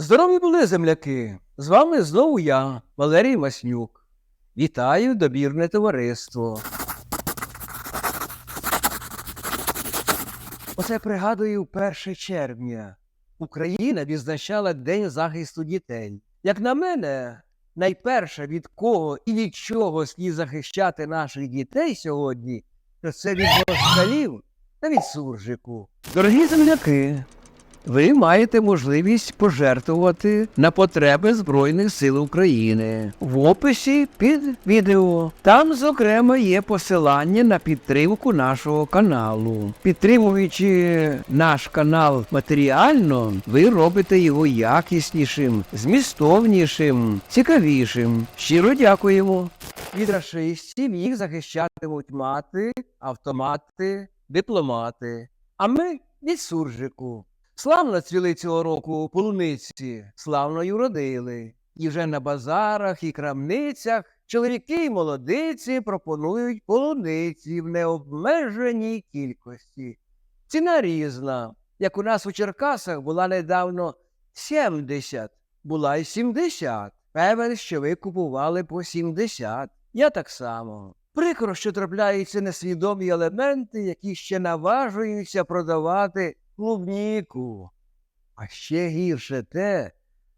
Здорові були земляки! З вами знову я, Валерій Маснюк. Вітаю добірне товариство. Оце пригадую 1 червня. Україна відзначала День захисту дітей. Як на мене, найперше від кого і від чого слід захищати наших дітей сьогодні, то це від москалів та від суржику. Дорогі земляки, ви маєте можливість пожертвувати на потреби Збройних сил України в описі під відео. Там, зокрема, є посилання на підтримку нашого каналу. Підтримуючи наш канал матеріально, ви робите його якіснішим, змістовнішим, цікавішим. Щиро дякуємо. Від рашистів їх захищатимуть мати, автомати, дипломати. А ми від суржику. Славно цвіли цього року полуниці, славно й уродили. І вже на базарах і крамницях чоловіки й молодиці пропонують полуниці в необмеженій кількості. Ціна різна. Як у нас у Черкасах була недавно 70, була й 70. Певен, що ви купували по 70. Я так само. Прикро, що трапляються несвідомі елементи, які ще наважуються продавати клубніку. А ще гірше те,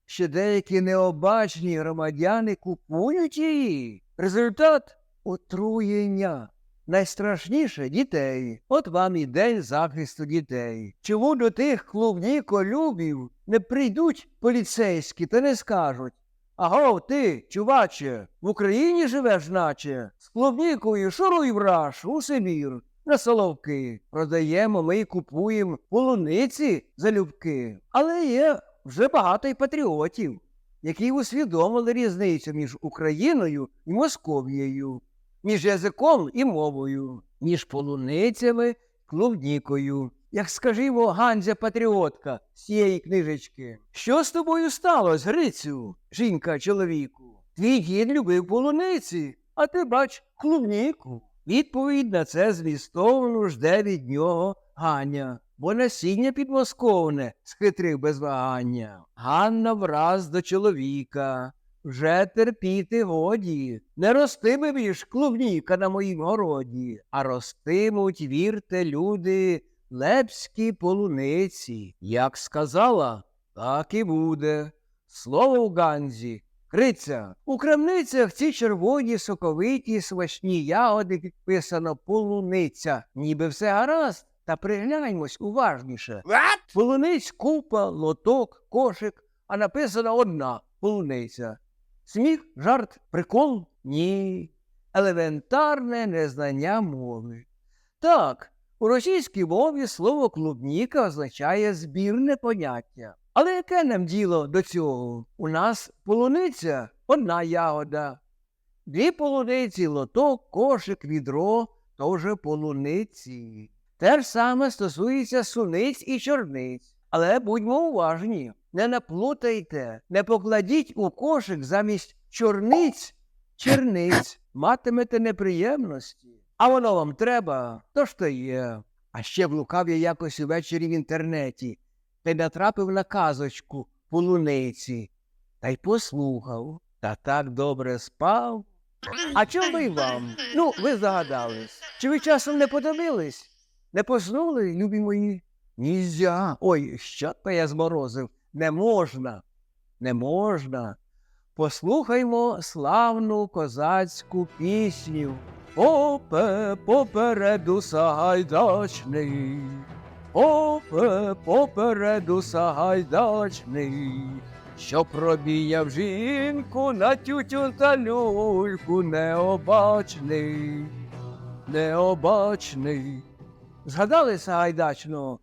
що деякі необачні громадяни купують її. Результат отруєння. Найстрашніше дітей. От вам і день захисту дітей. Чому до тих клубніколюбів не прийдуть поліцейські та не скажуть Аго, ти, чуваче, в Україні живеш, наче, з клубнікою шуруй враж у Сибір, на Соловки. Продаємо ми й купуємо полуниці залюбки. Але є вже багато й патріотів, які усвідомили різницю між Україною і Московією, між язиком і мовою, між полуницями і клубнікою. Як скажімо, Ганзя Патріотка з цієї книжечки. Що з тобою сталося, Грицю, жінка чоловіку? Твій дід любив полуниці, а ти бач клубніку. Відповідь на це змістовно жде від нього Ганя, бо насіння підмосковне схитрив без вагання. Ганна враз до чоловіка. Вже терпіти годі, не ростиме більш клубніка на моїм городі, а ростимуть, вірте, люди, лепські полуниці. Як сказала, так і буде. Слово в Ганзі. Криця, у крамницях ці червоні соковиті смачні ягоди підписано полуниця. Ніби все гаразд, та пригляньмось уважніше. Полуниць купа, лоток, кошик, а написана одна полуниця. Сміх, жарт, прикол? Ні. Елементарне незнання мови. Так, у російській мові слово клубніка означає збірне поняття. Але яке нам діло до цього? У нас полуниця одна ягода. Дві полуниці, лоток, кошик, відро то вже полуниці. Те ж саме стосується суниць і чорниць. Але будьмо уважні, не наплутайте, не покладіть у кошик замість чорниць черниць, матимете неприємності. А воно вам треба, то ж то є. А ще блукав я якось увечері в інтернеті й натрапив на казочку полуниці та й послухав, та так добре спав. А чому й вам? Ну, ви здогадались. Чи ви часом не подивились? Не поснули, любі мої? Нізя. Ой, що то я зморозив? Не можна. Не можна. Послухаймо славну козацьку пісню. Попе попереду сагайдачний. Попе попереду сагайдачний. Що пробіяв жінку на тютю та люльку необачний, необачний. Згадали Сагайдачного,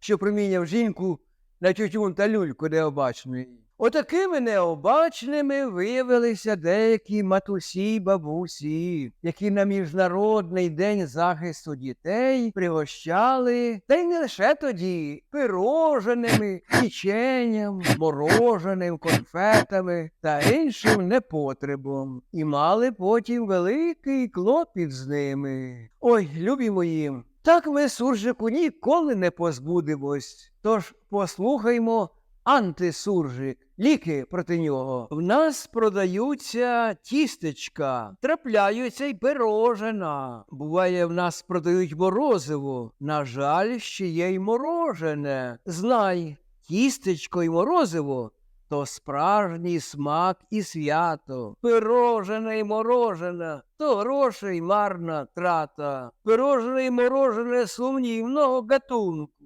що проміняв жінку на тютюн та люльку необачний. Отакими необачними виявилися деякі матусі й бабусі, які на Міжнародний день захисту дітей пригощали, та й не лише тоді, пироженими, печенням, мороженим, конфетами та іншим непотребом, і мали потім великий клопіт з ними. Ой, любі мої, так ми суржику ніколи не позбудемось. Тож послухаймо антисуржик, ліки проти нього. В нас продаються тістечка, трапляються й пирожена. Буває, в нас продають морозиво. На жаль, ще є й морожене. Знай, тістечко й морозиво то справжній смак і свято. Пирожене й морожене, то грошей марна трата. Пирожене й морожене сумнівного гатунку.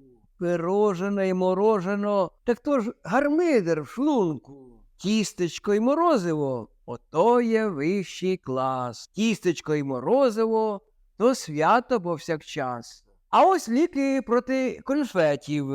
Пирожене й морожено, так то ж гармидер в шлунку. Тістечко й морозиво ото є вищий клас. Тістечко й морозиво то свято повсякчас. А ось ліки проти конфетів.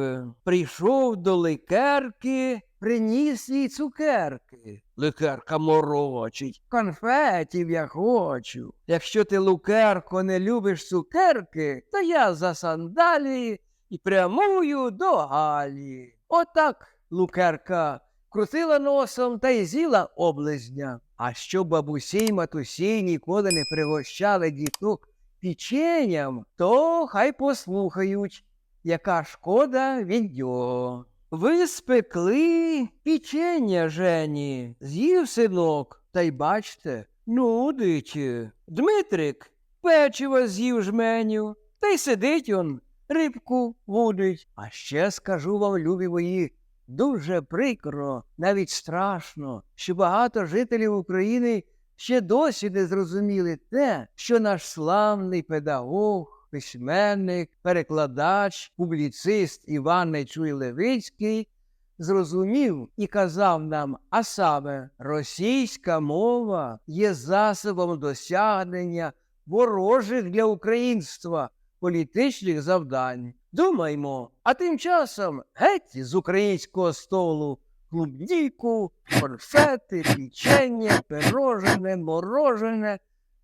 Прийшов до ликерки, приніс їй цукерки. Ликерка морочить. Конфетів я хочу. Якщо ти, лукерко, не любиш цукерки, то я за сандалі і прямую до Галі. Отак лукерка крутила носом та й з'їла облизня. А що бабусі й матусі ніколи не пригощали діток печенням, то хай послухають, яка шкода від нього. Ви спекли печення Жені, з'їв синок, та й бачте, нудить. Дмитрик печиво з'їв жменю, та й сидить он, рибку водить. А ще скажу вам, любі мої, дуже прикро, навіть страшно, що багато жителів України ще досі не зрозуміли те, що наш славний педагог, письменник, перекладач, публіцист Іван Нечуй Левицький зрозумів і казав нам, а саме російська мова є засобом досягнення ворожих для українства політичних завдань. Думаймо, а тим часом геть з українського столу клубніку, конфети, печення, пирожене, морожене,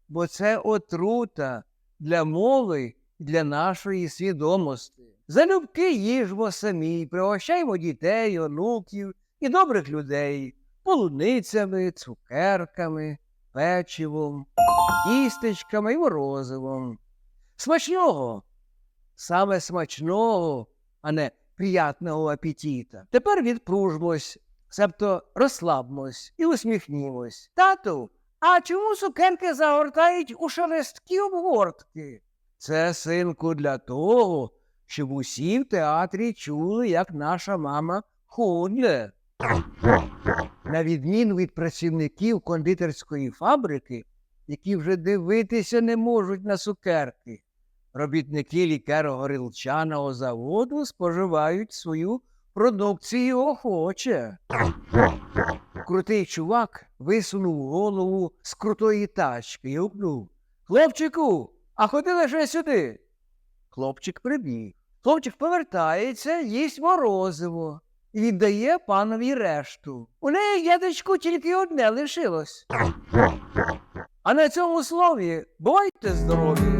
бо це отрута для мови і для нашої свідомості. Залюбки їжмо самі, пригощаймо дітей, онуків і добрих людей полуницями, цукерками, печивом, тістечками і морозивом. Смачного, саме смачного, а не приятного апетита. Тепер відпружмось, себто розслабмось і усміхнімось. Тату, а чому цукерки загортають у шелесткі обгортки? Це, синку, для того, щоб усі в театрі чули, як наша мама худне. На відміну від працівників кондитерської фабрики, які вже дивитися не можуть на цукерки. Робітники лікаро-горілчаного заводу споживають свою продукцію охоче. Крутий чувак висунув голову з крутої тачки і гукнув Хлопчику, а ходи лише сюди. Хлопчик прибіг. Хлопчик повертається, їсть морозиво і віддає панові решту. У неї, дядечку, тільки одне лишилось. А на цьому слові бувайте здорові!